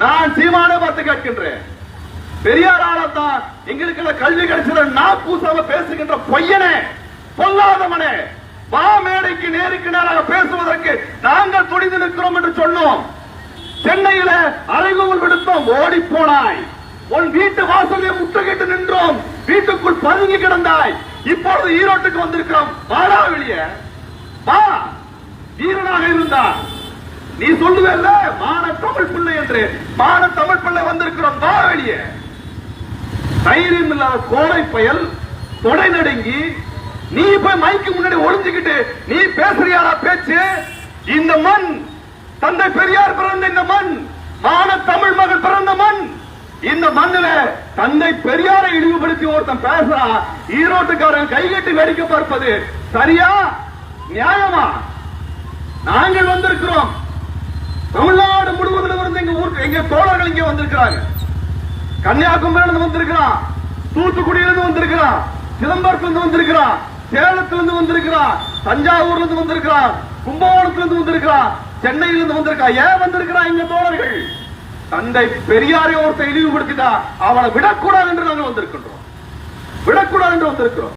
நான் சீமானே பார்த்து கேட்கின்றேன். பெரியார் தான் எங்களுக்கு கல்வி கிடைச்சத நான் பூசாம பேசுகின்ற பொய்யனே பொல்லாதவனே. வா மேடைக்கு நேருக்கு நேராக பேசுவதற்கு நாங்கள் துணிந்து நிற்கிறோம் என்று சொன்னோம். சென்னையில அறைகூவல் விடுத்தோம் ஓடி போனாய். உன் வீட்டு வாசலை முற்றுகிட்டு நின்றோம். வீட்டுக்குள் பதுங்கி கிடந்தாய். இப்பொழுது ஈரோட்டுக்கு வந்திருக்கிறோம். வாடா வெளியே. வா. வீரனாக இருந்தான் நீ சொல்லுவல்ல மான தமிழ் பிள்ளை என்று. மான தமிழ் பிள்ளை வந்திருக்கிறோம் வா வெளியே. தைரியம் இல்லாத கோடை பயல் தொடை நடுங்கி நீ போய் மைக்கு முன்னாடி ஒளிஞ்சுக்கிட்டு நீ பேசுறியாரா பேச்சு? இந்த மண் தந்தை பெரியார் பிறந்த இந்த மண் மான தமிழ் மகள் பிறந்த மண். இந்த மண்ணுல தந்தை பெரியாரை இழிவுபடுத்தி ஒருத்தன் பேசுறா. ஈரோட்டுக்காரன் கைகட்டி வேடிக்கை பார்ப்பது சரியா நியாயமா? நாங்கள் வந்திருக்கிறோம். தமிழ்நாடு முழுவதிலும் இருந்து எங்க ஊருக்கு எங்க தோழர்கள் இங்க வந்திருக்கிறாங்க கன்னியாகுமரியில இருந்து வந்திருக்கிறான் தூத்துக்குடியிலிருந்து வந்திருக்கிறான் சிதம்பரத்துல இருந்து வந்திருக்கிறான் சேலத்துல இருந்து வந்திருக்கிறான் தஞ்சாவூர்ல இருந்து வந்திருக்கிறான் கும்பகோணத்துல இருந்து வந்திருக்கிறான் சென்னையில இருந்து வந்திருக்கான் ஏன் வந்திருக்கிறான் இங்க தோழர்கள்? தந்தை பெரியாரை ஒருத்தர் இழிவுபடுத்திட்டா அவனை விடக்கூடாது என்று நாங்கள் வந்திருக்கின்றோம். விடக்கூடாது என்று வந்திருக்கிறோம்.